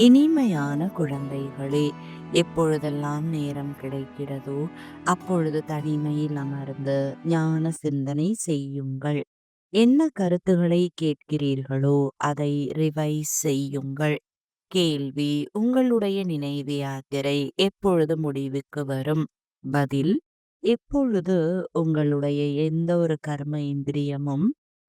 இனிமையான குழந்தைகளே எப்பொழுதெல்லாம் நேரம் கிடைக்கிறதோ அப்பொழுது தனிமையில் அமர்ந்து ஞான சிந்தனை செய்யுங்கள். என்ன கருத்துக்களை கேட்கிறீர்களோ அதை ரிவைஸ் செய்யுங்கள். கேள்வி உங்களுடைய நினைவு யாத்திரை எப்பொழுது முடிவுக்கு வரும்? பதில் எப்பொழுது உங்களுடைய எந்த ஒரு கர்ம இந்திரியமும்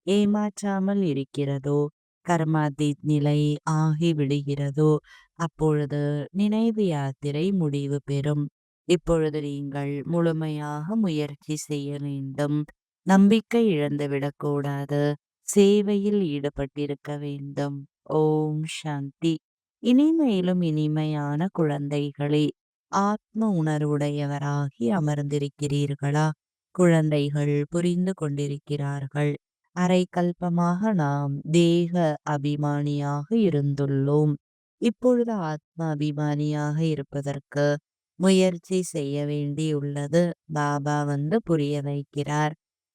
ஏமாற்றாமல் இருக்கிறதோ கர்மாதி நிலை ஆகிவிடுகிறதோ அப்பொழுது நினைவு யாத்திரை முடிவு பெறும். இப்பொழுது நீங்கள் முழுமையாக முயற்சி செய்ய வேண்டும். நம்பிக்கை இழந்து விடக்கூடாது. சேவையில் ஈடுபட்டிருக்க வேண்டும். ஓம் சாந்தி. இனிமையிலும் இனிமையான குழந்தைகளே ஆத்ம உணர்வுடையவராகி அமர்ந்திருக்கிறீர்களா? குழந்தைகள் புரிந்து கொண்டிருக்கிறார்கள். அரை கல்பமாக நாம் தேக அபிமானியாக இருந்துள்ளோம். இப்பொழுது ஆத்ம அபிமானியாக இருப்பதற்கு முயற்சி செய்ய வேண்டியுள்ளது. பாபா வந்து புரிய வைக்கிறார்.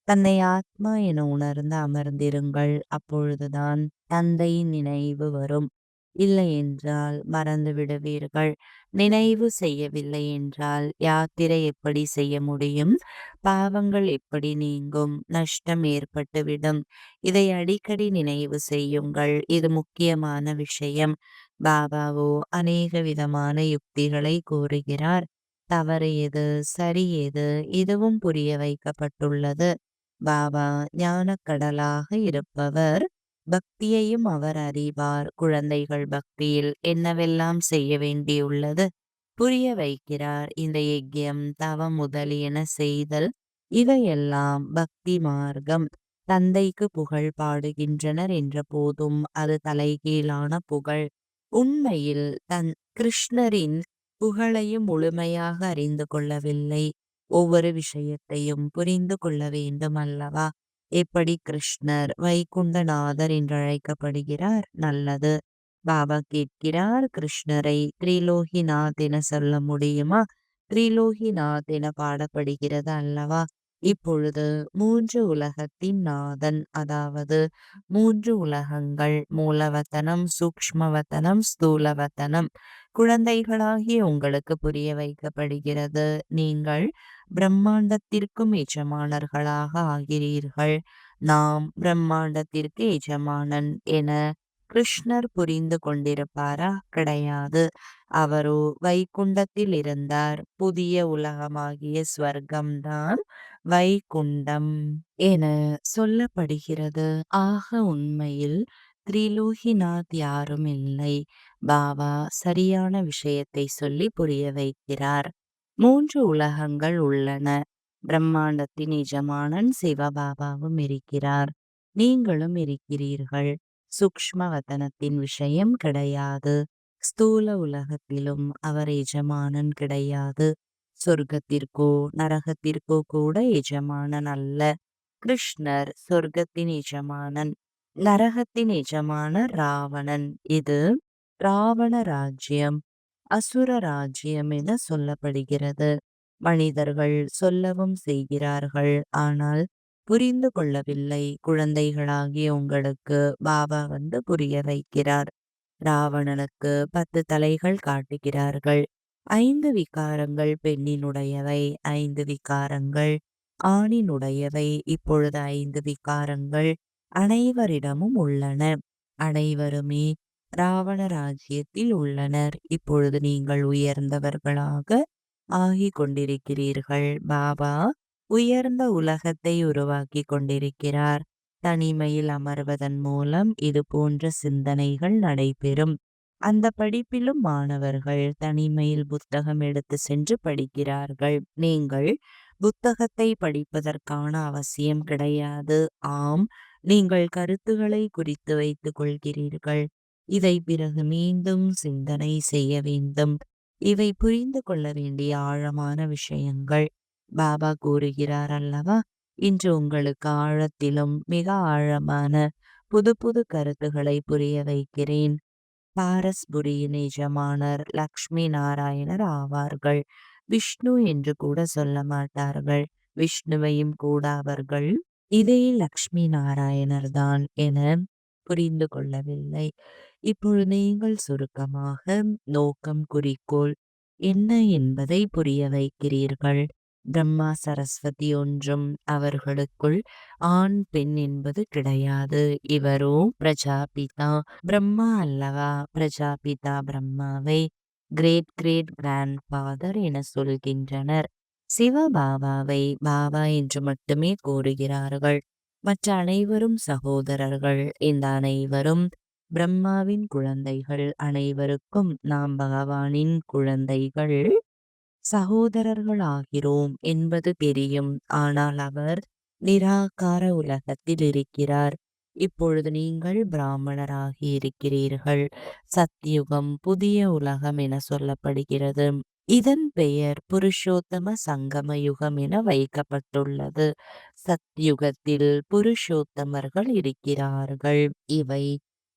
தன்னை ஆத்மா என உணர்ந்து அமர்ந்திருங்கள். அப்பொழுதுதான் தந்தையின் நினைவு வரும். இல்லை என்றால் மறந்து விடுவீர்கள் நினைவு செய்யவில்லை என்றால் யாத்திரை எப்படி செய்ய முடியும்? பாவங்கள் எப்படி நீங்கும்? நஷ்டம் ஏற்பட்டுவிடும். இதை அடிக்கடி நினைவு செய்யுங்கள். இது முக்கியமான விஷயம். பாபாவோ அநேக விதமான யுக்திகளை கூறுகிறார். தவறு எது? சரி எது? இதுவும் புரிய வைக்கப்பட்டுள்ளது. பாபா ஞானக்கடலாக இருப்பவர் பக்தியையும் அவர் அறிவார். குழந்தைகள் பக்தியில் என்னவெல்லாம் செய்ய வேண்டியுள்ளது? புரிய வைக்கிறார். இந்த யஜ்யம் தவம் முதலியன செய்தல் இவையெல்லாம் பக்தி மார்க்கம். தந்தைக்கு புகழ் பாடுகின்றனர் என்ற போதும் அது தலைகீழான புகழ். உண்மையில் தன் கிருஷ்ணரின் புகழையும் முழுமையாக அறிந்து கொள்ளவில்லை. ஒவ்வொரு விஷயத்தையும் புரிந்து கொள்ள வேண்டும் அல்லவா? எப்படி கிருஷ்ணர் வைகுண்டநாதர் என்று அழைக்கப்படுகிறார் நல்லது. பாபா கேட்கிறார் கிருஷ்ணரை திரிலோகிநாத் என சொல்ல முடியுமா? திரிலோகிநாத் என பாடப்படுகிறது அல்லவா? இப்பொழுது மூன்று உலகத்தின் நாதன் அதாவது மூன்று உலகங்கள் மூலவத்தனம் சூக்ஷ்மவத்தனம் ஸ்தூலவத்தனம். குழந்தைகளாகிய உங்களுக்கு புரிய வைக்கப்படுகிறது. நீங்கள் பிரம்மாண்டத்திற்கும் எஜமானர்களாக ஆகிறீர்கள். நாம் பிரம்மாண்டத்திற்கு எஜமானன் என கிருஷ்ணர் புரிந்து கொண்டிருப்பாரா? கிடையாது. அவரோ வைகுண்டத்தில் இருந்தார். புதிய உலகமாகிய ஸ்வர்க்கம்தான் வைகுண்டம் என சொல்லப்படுகிறது. ஆக உண்மையில் திரிலோகிநாத் யாரும் இல்லை பாபா சரியான விஷயத்தை சொல்லி புரிய வைக்கிறார். மூன்று உலகங்கள் உள்ளன. பிரம்மாண்டத்தின் எஜமானன் சிவபாபாவும் இருக்கிறார். நீங்களும் இருக்கிறீர்கள். சூக்ஷ்ம வதனத்தின் விஷயம் கிடையாது. ஸ்தூல உலகத்திலும் அவர் எஜமானன் கிடையாது. சொர்க்கத்திற்கோ நரகத்திற்கோ கூட எஜமானன் அல்ல கிருஷ்ணர் சொர்க்கத்தின் எஜமானன் நரகத்தின் எஜமான ராவணன். இது ராவண ராஜ்யம் அசுர ராஜ்யம் என சொல்லப்படுகிறது. மனிதர்கள் சொல்லவும் செய்கிறார்கள். ஆனால் புரிந்து கொள்ளவில்லை. குழந்தைகளாகிய உங்களுக்கு பாபா வந்து புரிய வைக்கிறார். ராவணனுக்கு பத்து தலைகள் காட்டுகிறார்கள். ஐந்து விகாரங்கள் பெண்ணினுடையவை ஐந்து விகாரங்கள் ஆணினுடையவை. இப்பொழுது ஐந்து விகாரங்கள் அனைவரிடமும் உள்ளன. அனைவருமே ராவண ராஜ்யத்தில் உள்ளனர். இப்பொழுது நீங்கள் உயர்ந்தவர்களாக ஆகிக் கொண்டிருக்கிறீர்கள் பாபா உயர்ந்த உலகத்தை உருவாக்கி கொண்டிருக்கிறார். தனிமையில் அமர்வதன் மூலம் இது போன்ற சிந்தனைகள் நடைபெறும். அந்த படிப்பிலும் மாணவர்கள் தனிமையில் புத்தகம் எடுத்து சென்று படிக்கிறார்கள். நீங்கள் புத்தகத்தை படிப்பதற்கான அவசியம் கிடையாது. ஆம் நீங்கள் கருத்துக்களை குறித்து வைத்துக் கொள்கிறீர்கள். இதை பிறகு மீண்டும் சிந்தனை செய்ய வேண்டும். இவை புரிந்து கொள்ள வேண்டிய ஆழமான விஷயங்கள். பாபா கூறுகிறார் அல்லவா? இன்று உங்களுக்கு ஆழத்திலும் மிக ஆழமான புது புது கருத்துக்களை புரிய வைக்கிறேன். பாரஸ்புரியின் எஜமானர் லக்ஷ்மி நாராயணர் ஆவார்கள் விஷ்ணு என்று கூட சொல்ல மாட்டார்கள் விஷ்ணுவையும் கூட அவர்கள் இதே லக்ஷ்மி நாராயணர் தான் என புரிந்து கொள்ளவில்லை. இப்பொழுது நீங்கள் சுருக்கமாக நோக்கம், குறிக்கோள் என்ன என்பதை புரிய வைக்கிறீர்கள். பிரம்மா, சரஸ்வதி ஒன்றும் அவர்களுக்குள் ஆண், பெண் என்பது கிடையாது. இவரோ பிரஜாபிதா பிரம்மா அல்லவா? பிரஜாபிதா பிரம்மாவை கிரேட் கிரேட் கிராண்ட் ஃபாதர் என சொல்கின்றனர். சிவபாபாவை பாபா என்று மட்டுமே கூறுகிறார்கள். மற்ற அனைவரும் சகோதரர்கள். இந்த அனைவரும் பிரம்மாவின் குழந்தைகள். அனைவருக்கும் நாம் பகவானின் குழந்தைகள் சகோதரர்கள் ஆகிறோம் என்பது தெரியும். ஆனால் அவர் நிராகார உலகத்தில் இருக்கிறார். இப்பொழுது நீங்கள் பிராமணராகி இருக்கிறீர்கள். சத்யுகம் புதிய உலகம் என சொல்லப்படுகிறது. இதன் பெயர் புருஷோத்தம சங்கம யுகம் என வைக்கப்பட்டுள்ளது. சத்யுகத்தில் புருஷோத்தமர்கள் இருக்கிறார்கள். இவை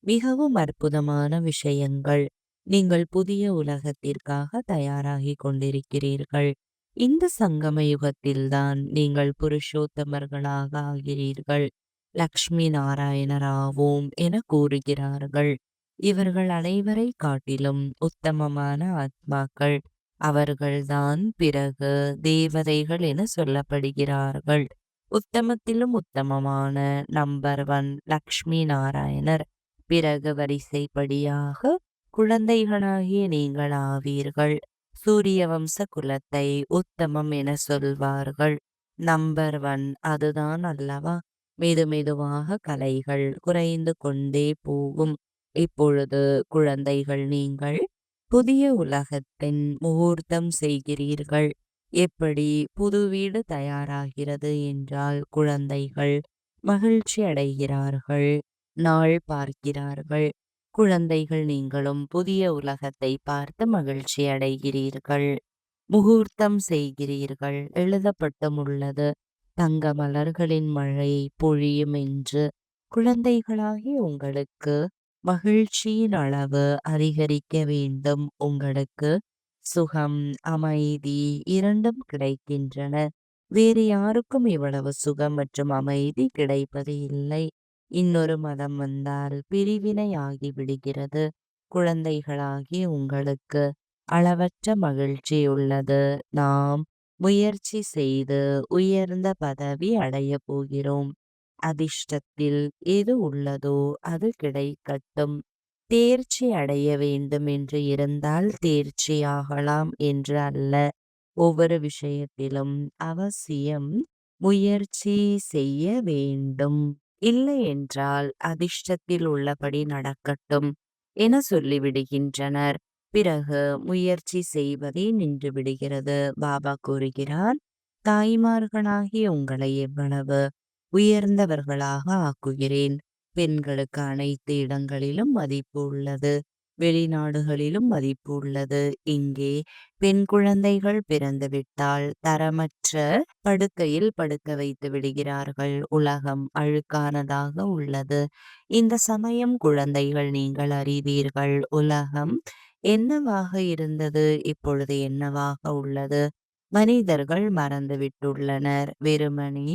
மிகவும் அற்புதமான விஷயங்கள். நீங்கள் புதிய உலகத்திற்காக தயாராகி கொண்டிருக்கிறீர்கள். இந்த சங்கம யுகத்தில்தான் நீங்கள் புருஷோத்தமர்களாக ஆகிறீர்கள். லக்ஷ்மி நாராயணராவோம் என கூறுகிறார்கள். இவர்கள் அனைவரை காட்டிலும் உத்தமமான ஆத்மாக்கள். அவர்கள்தான் பிறகு தேவதைகள் என சொல்லப்படுகிறார்கள். உத்தமத்திலும் உத்தமமான நம்பர் ஒன் லக்ஷ்மி நாராயணர். பிறகு வரிசைப்படியாக குழந்தைகளாகிய நீங்கள் ஆவீர்கள். சூரிய வம்ச குலத்தை உத்தமம் என சொல்வார்கள். நம்பர் ஒன் அதுதான் அல்லவா? மெது மெதுவாக கலைகள் குறைந்து கொண்டே போகும். இப்பொழுது குழந்தைகள் நீங்கள் புதிய உலகத்தின் முகூர்த்தம் செய்கிறீர்கள். எப்படி புது வீடு தயாராகிறது என்றால் குழந்தைகள் மகிழ்ச்சி அடைகிறார்கள். நாள் பார்க்கிறார்கள். குழந்தைகள் நீங்களும் புதிய உலகத்தை பார்த்து மகிழ்ச்சி அடைகிறீர்கள். முகூர்த்தம் செய்கிறீர்கள். எழுதப்பட்டும் உள்ளது. தங்க மலர்களின் மழை பொழியும் என்று. குழந்தைகளாகி உங்களுக்கு மகிழ்ச்சியின் அளவு அதிகரிக்க வேண்டும். உங்களுக்கு சுகம், அமைதி இரண்டும் கிடைக்கின்றன. வேறு யாருக்கும் இவ்வளவு சுகம் மற்றும் அமைதி கிடைப்பது இல்லை. இன்னொரு மதம் வந்தால் பிரிவினை ஆகிவிடுகிறது. குழந்தைகளாகி உங்களுக்கு அளவற்ற மகிழ்ச்சி உள்ளது. நாம் முயற்சி செய்து உயர்ந்த பதவி அடைய போகிறோம். அதிர்ஷ்டத்தில் எது உள்ளதோ அது கிடைக்கட்டும். தேர்ச்சி அடைய வேண்டும் என்று இருந்தால் தேர்ச்சியாகலாம் என்று அல்ல. ஒவ்வொரு விஷயத்திலும் அவசியம் முயற்சி செய்ய வேண்டும். இல்லை என்றால் அதிர்ஷ்டத்தில் உள்ளபடி நடக்கட்டும் என சொல்லிவிடுகின்றனர். பிறகு முயற்சி செய்வதே நின்று விடுகிறது. பாபா கூறுகிறார் தாய்மார்களாகிய உங்களை எவ்வளவு உயர்ந்தவர்களாக ஆக்குகிறேன். பெண்களுக்கு அனைத்து இடங்களிலும் மதிப்பு உள்ளது. வெளிநாடுகளிலும் மதிப்பு உள்ளது. இங்கே பெண் குழந்தைகள் பிறந்துவிட்டால் தரமற்ற படுக்கையில் படுக்க வைத்து விடுகிறார்கள். உலகம் அழுக்கானதாக உள்ளது. இந்த சமயம் குழந்தைகள் நீங்கள் அறிவீர்கள். உலகம் என்னவாக இருந்தது இப்பொழுது என்னவாக உள்ளது. மனிதர்கள் மறந்துவிட்டுள்ளனர். வெறுமனே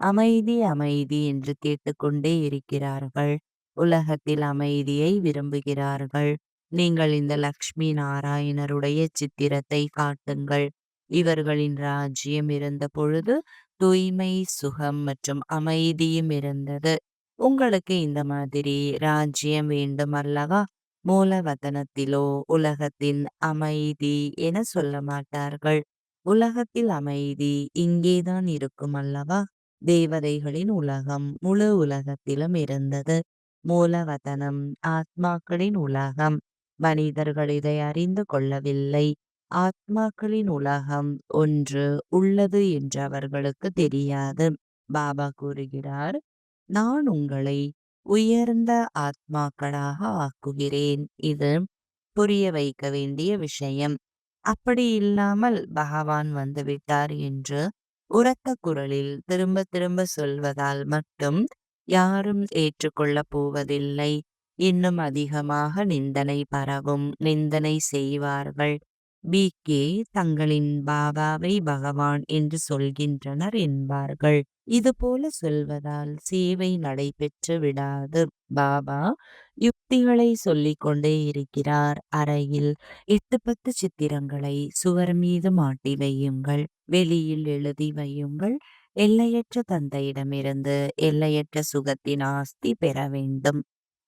அமைதி அமைதி என்று கேட்டுக்கொண்டே இருக்கிறார்கள். உலகத்தில் அமைதியை விரும்புகிறார்கள். நீங்கள் இந்த லக்ஷ்மி நாராயணருடைய சித்திரத்தை காட்டுங்கள். இவர்களின் ராஜ்யம் இருந்த பொழுது தூய்மை, சுகம் மற்றும் அமைதியும் இருந்தது. உங்களுக்கு இந்த மாதிரி ராஜ்யம் வேண்டும் அல்லவா? மூலவதனத்திலோ உலகத்தின் அமைதி என சொல்ல மாட்டார்கள். உலகத்தில் அமைதி இங்கேதான் இருக்கும் அல்லவா? தேவதைகளின் உலகம் முழு உலகத்திலும் இருந்தது. மூலவதனம் ஆத்மாக்களின் உலகம். மனிதர்கள் இதை அறிந்து கொள்ளவில்லை. ஆத்மாக்களின் உலகம் ஒன்று உள்ளது என்று அவர்களுக்கு தெரியாது. பாபா கூறுகிறார் நான் உங்களை உயர்ந்த ஆத்மாக்களாக ஆக்குகிறேன். இது புரிய வைக்க வேண்டிய விஷயம். அப்படி இல்லாமல் பகவான் வந்துவிட்டார் என்று உரத்த குரலில் திரும்ப திரும்ப சொல்வதால் மட்டும் யாரும் ஏற்றுக்கொள்ளப் போவதில்லை. இன்னும் அதிகமாக நிந்தனை பரவும். நிந்தனை செய்வார்கள். கே. தங்களின் பாபாவை பகவான் என்று சொல்கின்றனர் என்பார்கள். இதுபோல சொல்வதால் சேவை நடைபெற்று விடாது. பாபா யுக்திகளை சொல்லிக் கொண்டே இருக்கிறார். அறையில் எட்டு பத்து சித்திரங்களை சுவர் மீது மாட்டி வையுங்கள். வெளியில் எழுதி வையுங்கள். எல்லையற்ற தந்தையிடமிருந்து எல்லையற்ற சுகத்தின் ஆஸ்தி பெற வேண்டும்.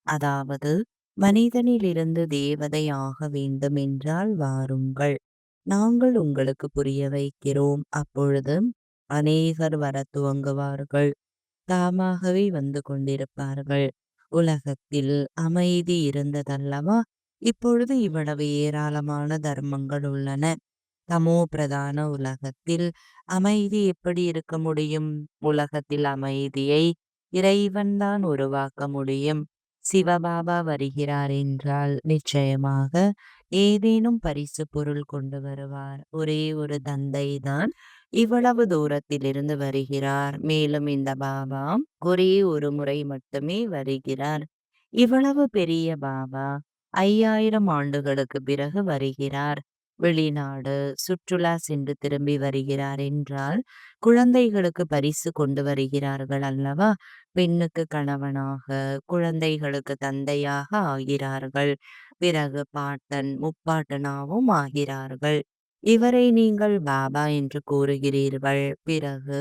அதாவது மனிதனிலிருந்து தேவதை ஆக வேண்டும் என்றால் வாருங்கள். நாங்கள் உங்களுக்கு புரிய வைக்கிறோம். அப்பொழுது அநேகர் வர துவங்குவார்கள். தாமாகவே வந்து கொண்டிருப்பார்கள். உலகத்தில் அமைதி இருந்ததல்லவா? இப்பொழுது இவ்வளவு ஏராளமான தர்மங்கள் உள்ளன. தமோ பிரதான உலகத்தில் அமைதி எப்படி இருக்க முடியும்? உலகத்தில் அமைதியை இறைவன்தான் உருவாக்க முடியும். சிவபாபா வருகிறார் என்றால் நிச்சயமாக ஏதேனும் பரிசு பொருள் கொண்டு வருவார். ஒரே ஒரு தந்தை தான் இவ்வளவு தூரத்திலிருந்து வருகிறார். மேலும் இந்த பாபா ஒரே ஒரு முறை மட்டுமே வருகிறார். இவ்வளவு பெரிய பாபா ஐயாயிரம் ஆண்டுகளுக்கு பிறகு வருகிறார். வெளிநாடு சுற்றுலா சென்று திரும்பி வருகிறார் என்றால் குழந்தைகளுக்கு பரிசு கொண்டு வருகிறார்கள் அல்லவா? பெண்ணுக்கு கணவனாக குழந்தைகளுக்கு தந்தையாக ஆகிறார்கள். பிறகு பாட்டன் முப்பாட்டனாவும் ஆகிறார்கள். இவரை நீங்கள் பாபா என்று கூறுகிறீர்கள். பிறகு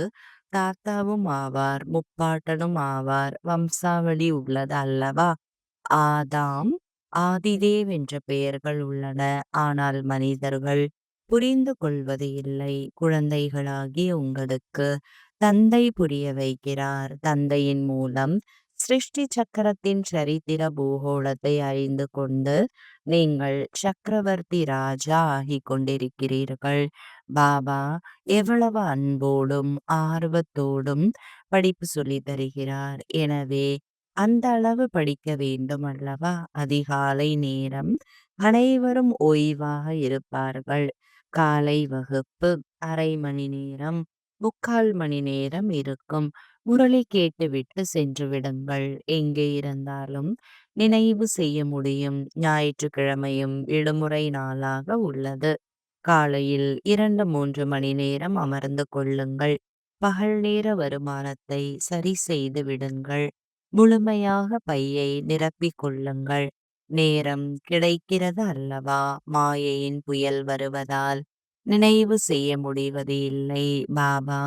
தாத்தாவும் ஆவார் முப்பாட்டனும் ஆவார். வம்சாவளி உள்ளது அல்லவா? ஆதாம் ஆதிதேவ் என்ற பெயர்கள் உள்ளன. ஆனால் மனிதர்கள் புரிந்து கொள்வது இல்லை. குழந்தைகளாகிய உங்களுக்கு தந்தை புரிய வைக்கிறார். தந்தையின் மூலம் சிருஷ்டி சக்கரத்தின் சரித்திர பூகோளத்தை அறிந்து கொண்டு நீங்கள் சக்கரவர்த்தி ராஜா ஆகிக் கொண்டிருக்கிறீர்கள். பாபா எவ்வளவு அன்போடும் ஆர்வத்தோடும் படிப்பு சொல்லி தருகிறார். எனவே அந்த அளவு படிக்க வேண்டும் அல்லவா? அதிகாலை நேரம் அனைவரும் ஓய்வாக இருப்பார்கள். காலை வகுப்பு அரை மணி நேரம் முக்கால் மணி நேரம் இருக்கும். முரளி கேட்டுவிட்டு சென்று விடுங்கள். எங்கே இருந்தாலும் நினைவு செய்ய முடியும். ஞாயிற்றுக்கிழமையும் விடுமுறை நாளாக உள்ளது. காலையில் இரண்டு மூன்று மணி நேரம் அமர்ந்து கொள்ளுங்கள். பகல் நேர வருமானத்தை சரி செய்து விடுங்கள். முழுமையாக பையை நிரப்பிக் கொள்ளுங்கள். நேரம் கிடைக்கிறது அல்லவா? மாயையின் புயல் வருவதால் நினைவு செய்ய முடிவது இல்லை. பாபா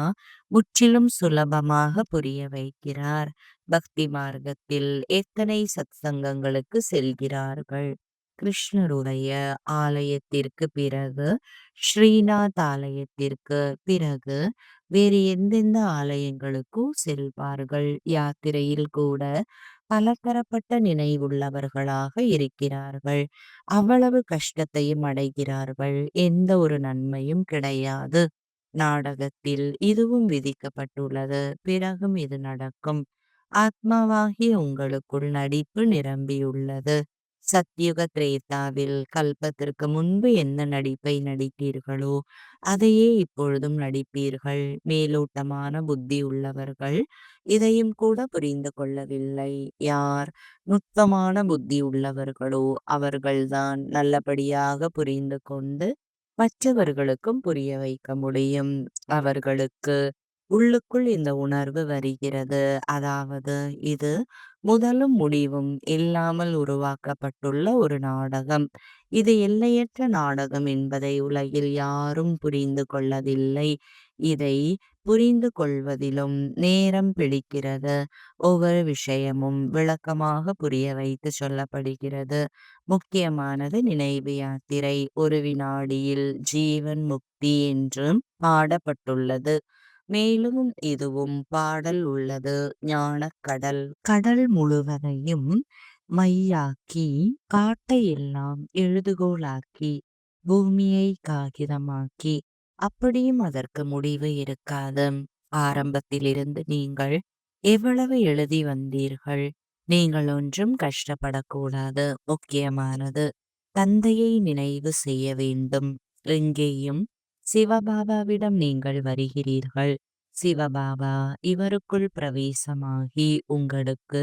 முற்றிலும் சுலபமாக புரிய வைக்கிறார். பக்தி மார்க்கத்தில் எத்தனை சத்சங்கங்களுக்கு செல்கிறார்கள்? கிருஷ்ணருடைய ஆலயத்திற்கு பிறகு ஸ்ரீநாத் ஆலயத்திற்கு பிறகு வேறு எந்தெந்த ஆலயங்களுக்கும் செல்வார்கள்? யாத்திரையில் கூட பலதரப்பட்ட நினைவுள்ளவர்களாக இருக்கிறார்கள். அவ்வளவு கஷ்டத்தையும் அடைகிறார்கள். எந்த ஒரு நன்மையும் கிடையாது. நாடகத்தில் இதுவும் விதிக்கப்பட்டுள்ளது. பிறகும் இது நடக்கும். ஆத்மாவாகிய உங்களுக்குள் நடிப்பு நிரம்பியுள்ளது. சத்யுக திரேதாவில் கல்பத்திற்கு முன்பு என்ன நடிப்பை நடித்தீர்களோ அதையே இப்பொழுதும் நடிப்பீர்கள். மேலோட்டமான புத்தி உள்ளவர்கள் இதையும் கூட புரிந்து கொள்ளவில்லை. யார்? நுட்பமான புத்தி உள்ளவர்களோ அவர்கள்தான் நல்லபடியாக புரிந்து கொண்டு மற்றவர்களுக்கும் புரிய வைக்க முடியும். அவர்களுக்கு உள்ளுக்குள் இந்த உணர்வு வருகிறது. அதாவது இது முதலும் முடிவும் இல்லாமல் உருவாக்கப்பட்டுள்ள ஒரு நாடகம். இது எல்லையற்ற நாடகம் என்பதை உலகில் யாரும் புரிந்து கொள்ளவில்லை. இதை புரிந்து கொள்வதிலும் நேரம் பிடிக்கிறது. ஒவ்வொரு விஷயமும் விளக்கமாக புரிய வைத்து சொல்லப்படுகிறது. முக்கியமானது நினைவு யாத்திரை. ஒரு வினாடியில் ஜீவன் முக்தி என்று பாடப்பட்டுள்ளது. மேலும் இதுவும் பாடல் உள்ளது? ஞானக்கடல் கடல். முழுவதையும் மையாக்கி காட்டை எல்லாம் எழுதுகோளாக்கி பூமியை காகிதமாக்கி அப்படியும் அதற்கு முடிவு இருக்காது. ஆரம்பத்திலிருந்து நீங்கள் எவ்வளவு எழுதி வந்தீர்கள்? நீங்கள் ஒன்றும் கஷ்டப்படக்கூடாது. முக்கியமானது தந்தையை நினைவு செய்ய வேண்டும். எங்கேயும் சிவபாபாவிடம் நீங்கள் வருகிறீர்கள். சிவபாபா இவருக்குள் பிரவேசமாகி உங்களுக்கு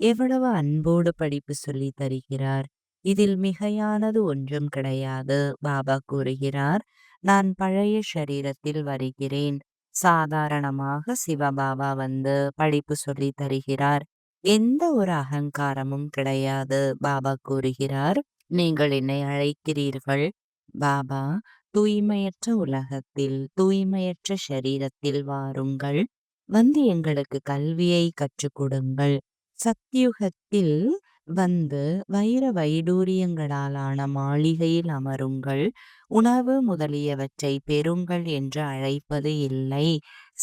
எவ்வளவு அன்போடு படிப்பு சொல்லி தருகிறார்? இதில் மிகையானது ஒன்றும் கிடையாது பாபா கூறுகிறார். நான் பழைய சரீரத்தில் வருகிறேன். சாதாரணமாக சிவபாபா வந்து படிப்பு சொல்லி தருகிறார். எந்த ஒரு அகங்காரமும் கிடையாது பாபா கூறுகிறார். நீங்கள் என்னை அழைக்கிறீர்கள். பாபா தூய்மையற்ற உலகத்தில் தூய்மையற்ற சரீரத்தில் வாருங்கள். வந்து எங்களுக்கு கல்வியை கற்றுக் கொடுங்கள். சத்தியுகத்தில் வந்து வைர வைடூரியங்களாலான மாளிகையில் அமருங்கள். உணவு முதலியவற்றை பெறுங்கள் என்று அழைப்பது இல்லை.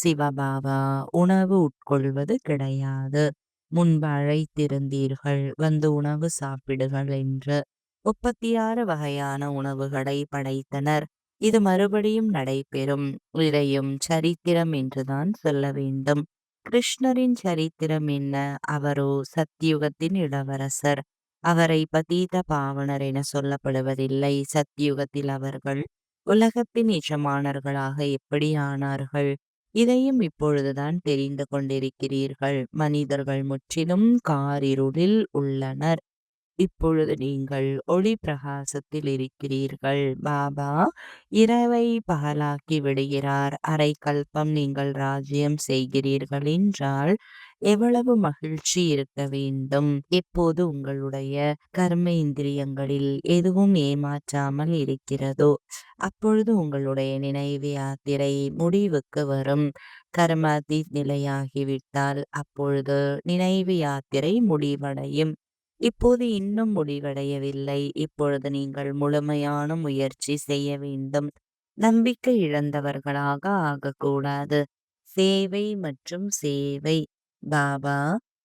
சிவபாபா உணவு உட்கொள்வது கிடையாது. முன்பு அழைத்திருந்தீர்கள் வந்து உணவு சாப்பிடுகள் என்று. முப்பத்தி ஆறு வகையான உணவுகளை படைத்தனர். இது மறுபடியும் நடைபெறும். இதையும் சரித்திரம் என்றுதான் சொல்ல வேண்டும். கிருஷ்ணரின் சரித்திரம் என்ன? அவரோ சத்தியுகத்தின் இளவரசர். அவரை பதீத பாவனர் என சொல்லப்படுவதில்லை. சத்தியுகத்தில் அவர்கள் உலகத்தின் எஜமானர்களாக எப்படி ஆனார்கள்? இதையும் இப்பொழுதுதான் தெரிந்து கொண்டிருக்கிறீர்கள். மனிதர்கள் முற்றிலும் காரிருளில் உள்ளனர். இப்பொழுது நீங்கள் ஒளி பிரகாசத்தில் இருக்கிறீர்கள். பாபா இரவை பகலாக்கி விடுகிறார். அரை கல்பம் நீங்கள் ராஜ்யம் செய்கிறீர்கள் என்றால் எவ்வளவு மகிழ்ச்சி இருக்க வேண்டும்? எப்போது உங்களுடைய கர்ம இந்திரியங்களில் எதுவும் ஏமாற்றாமல் இருக்கிறதோ அப்பொழுது உங்களுடைய நினைவு யாத்திரை முடிவுக்கு வரும். கர்மாதி நிலையாகிவிட்டால் அப்பொழுது நினைவு யாத்திரை முடிவடையும். இப்போது இன்னும் முடிவடையவில்லை. இப்பொழுது நீங்கள் முழுமையான முயற்சி செய்ய வேண்டும். நம்பிக்கை இழந்தவர்களாக ஆகக்கூடாது. சேவை மற்றும் சேவை. பாபா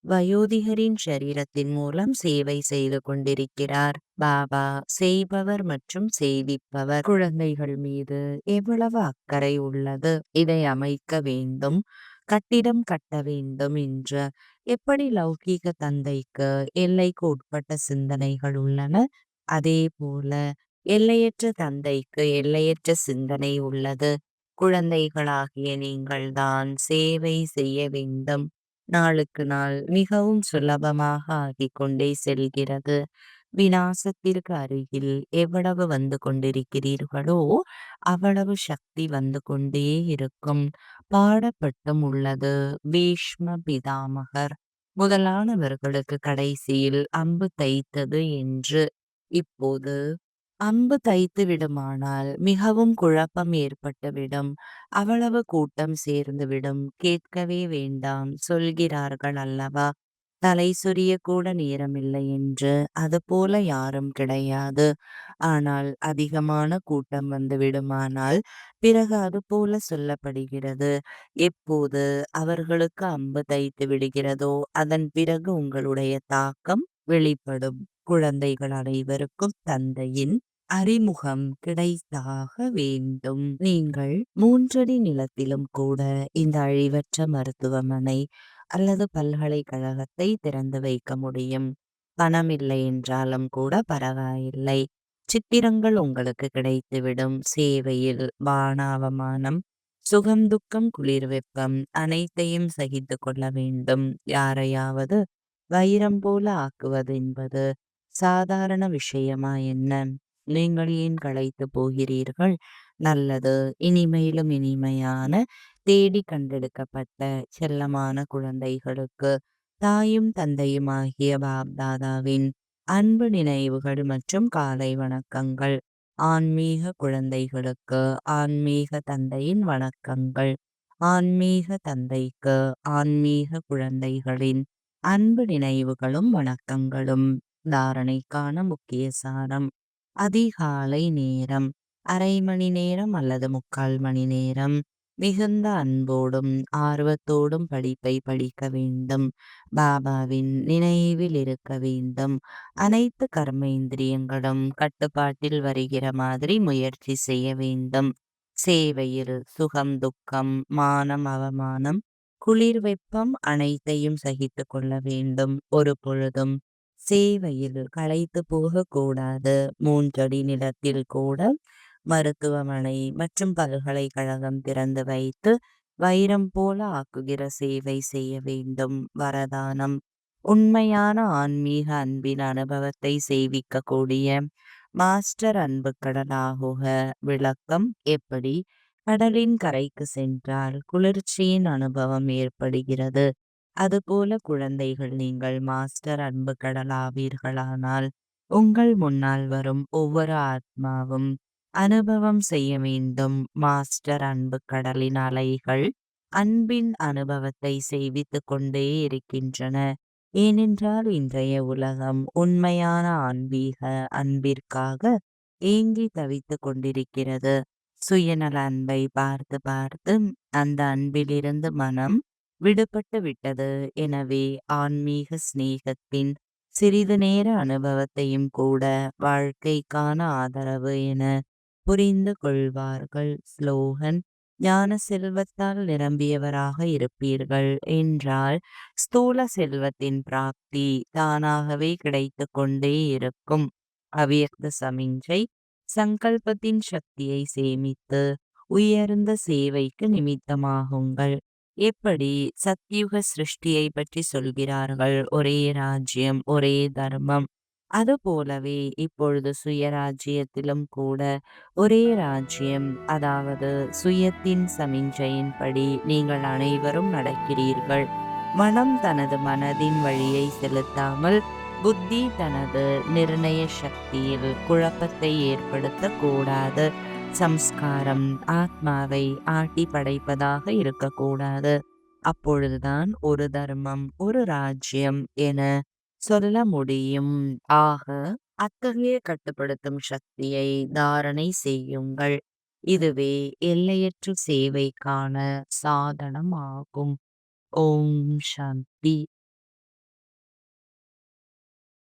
வயோதிகரின் சரீரத்தின் மூலம் சேவை செய்து கொண்டிருக்கிறார். பாபா செய்பவர் மற்றும் செய்விப்பவர் குழந்தைகள் மீது எவ்வளவு அக்கறை உள்ளது? இதை அமைக்க வேண்டும். கட்டிடம் கட்ட வேண்டும் என்று. எப்படி லௌகீக தந்தைக்கு எல்லைக்கு உட்பட்ட சிந்தனைகள் உள்ளன? அதே போல எல்லையற்ற தந்தைக்கு எல்லையற்ற சிந்தனை உள்ளது. குழந்தைகளாகிய நீங்கள் தான் சேவை செய்ய வேண்டும். நாளுக்கு நாள் மிகவும் சுலபமாக ஆகிக்கொண்டே செல்கிறது. விநாசத்திற்கு அருகில் எவ்வளவு வந்து கொண்டிருக்கிறீர்களோ அவ்வளவு சக்தி வந்து கொண்டே இருக்கும். பாடப்பட்டும் உள்ளது. பீஷ்ம பிதாமகர் முதலானவர்களுக்கு கடைசியில் அம்பு தைத்தது என்று. இப்போது அம்பு தைத்து விடுமானால் மிகவும் குழப்பம் ஏற்பட்டுவிடும் அவ்வளவு கூட்டம் சேர்ந்துவிடும் கேட்கவே வேண்டாம். சொல்கிறார்கள் அல்லவா? தலை சொரிய கூட நேரமில்லை என்று. அது போல யாரும் கிடையாது. ஆனால் அதிகமான கூட்டம் வந்து விடுமானால் பிறகு அது போல சொல்லப்படுகிறது. எப்போது அவர்களுக்கு அம்பு தைத்து விடுகிறதோ அதன் பிறகு உங்களுடைய தாக்கம் வெளிப்படும். குழந்தைகள் அனைவருக்கும் தந்தையின் அறிமுகம் கிடைத்தாக வேண்டும். நீங்கள் மூன்றடி நிலத்திலும் கூட இந்த அழிவற்ற மருத்துவமனை அல்லது பல்கலைக்கழகத்தை திறந்து வைக்க முடியும். பணம் இல்லை என்றாலும் கூட பரவாயில்லை. சித்திரங்கள் உங்களுக்கு கிடைத்துவிடும். சேவையில் வானாவமானம் சுகம் துக்கம் குளிர் வெப்பம் அனைத்தையும் சகித்து கொள்ள வேண்டும். யாரையாவது வைரம் போல ஆக்குவது என்பது சாதாரண விஷயமா என்ன? நீங்கள் ஏன் களைத்து போகிறீர்கள்? நல்லது. இனிமையிலும் இனிமையான தேடி கண்டெடுக்கப்பட்ட செல்லமான குழந்தைகளுக்கு தாயும் தந்தையுமாகிய பாப்தாதாவின் அன்பு நினைவுகள் மற்றும் காலை வணக்கங்கள். ஆன்மீக குழந்தைகளுக்கு ஆன்மீக தந்தையின் வணக்கங்கள். ஆன்மீக தந்தைக்கு ஆன்மீக குழந்தைகளின் அன்பு நினைவுகளும் வணக்கங்களும். தாரணைக்கான முக்கிய சாரம் அதிகாலை நேரம். அரை மணி நேரம் அல்லது முக்கால் மணி நேரம். மிகுந்த அன்போடும் ஆர்வத்தோடும் படிப்பை படிக்க வேண்டும். பாபாவின் நினைவில் இருக்க வேண்டும். அனைத்து கர்மேந்திரியங்களும் கட்டுப்பாட்டில் வருகிற மாதிரி முயற்சி செய்ய வேண்டும். சேவையில் சுகம் துக்கம் மானம் அவமானம் குளிர் வெப்பம் அனைத்தையும் சகித்து கொள்ள வேண்டும். ஒரு பொழுதும் சேவையில் களைத்து போகக்கூடாது. மூன்றடி நிலத்தில் கூட மருத்துவமனை மற்றும் பல்கலைக்கழகம் திறந்து வைத்து வைரம் போல ஆக்குகிற சேவை செய்ய வேண்டும். வரதானம் உண்மையான ஆன்மீக அன்பின் அனுபவத்தை செய்விக்கக்கூடிய மாஸ்டர் அன்பு கடலாகுக விளக்கம் எப்படி கடலின் கரைக்கு சென்றால் குளிர்ச்சியின் அனுபவம் ஏற்படுகிறது? அதுபோல குழந்தைகள் நீங்கள் மாஸ்டர் அன்பு கடலாவீர்களானால் உங்கள் முன்னால் வரும் ஒவ்வொரு ஆத்மாவும் அனுபவம் செய்ய வேண்டும். மாஸ்டர் அன்பு கடலின் அலைகள் அன்பின் அனுபவத்தை செய்வித்துக் கொண்டே இருக்கின்றன. ஏனென்றால் இன்றைய உலகம் உண்மையான ஆன்மீக அன்பிற்காக ஏங்கி தவித்துக் கொண்டிருக்கிறது. சுயநல அன்பை பார்த்து பார்த்து அந்த அன்பிலிருந்து மனம் விடுபட்டு விட்டது. எனவே ஆன்மீக சிநேகத்தின் சிறிது நேர அனுபவத்தையும் கூட வாழ்க்கைக்கான ஆதரவு என புரிந்து கொள்வார்கள் ஸ்லோகன் ஞான செல்வத்தால் நிரம்பியவராக இருப்பீர்கள் என்றால் ஸ்தூல செல்வத்தின் பிராப்தி தானாகவே கிடைத்து கொண்டே இருக்கும். அவியர்த்த சமிஞ்சை சங்கல்பத்தின் சக்தியை சேமித்து உயர்ந்த சேவைக்கு நிமித்தமாகுங்கள். எப்படி சத்யுக சிருஷ்டியை பற்றி சொல்கிறார்கள்? ஒரே ராஜ்யம் ஒரே தர்மம். அதுபோலவே இப்பொழுது சுயராஜ்யத்திலும் கூட ஒரே ராஜ்யம் அதாவது சுயத்தின் சமிஞ்சையின்படி நீங்கள் அனைவரும் நடக்கிறீர்கள். மனம் தனது மனதின் வழியை செலுத்தாமல் புத்தி தனது நிர்ணய சக்தியில் குழப்பத்தை ஏற்படுத்த கூடாது. சம்ஸ்காரம் ஆத்மாவை ஆட்டி படைப்பதாக இருக்கக்கூடாது அப்பொழுதுதான் ஒரு தர்மம் ஒரு ராஜ்யம் என சொல்ல முடியும். ஆக அத்தகைய கட்டுப்படுத்தும் சக்தியை தாரணை செய்யுங்கள். இதுவே எல்லையற்ற சேவைக்கான சாதனமாகும். ஓம் சாந்தி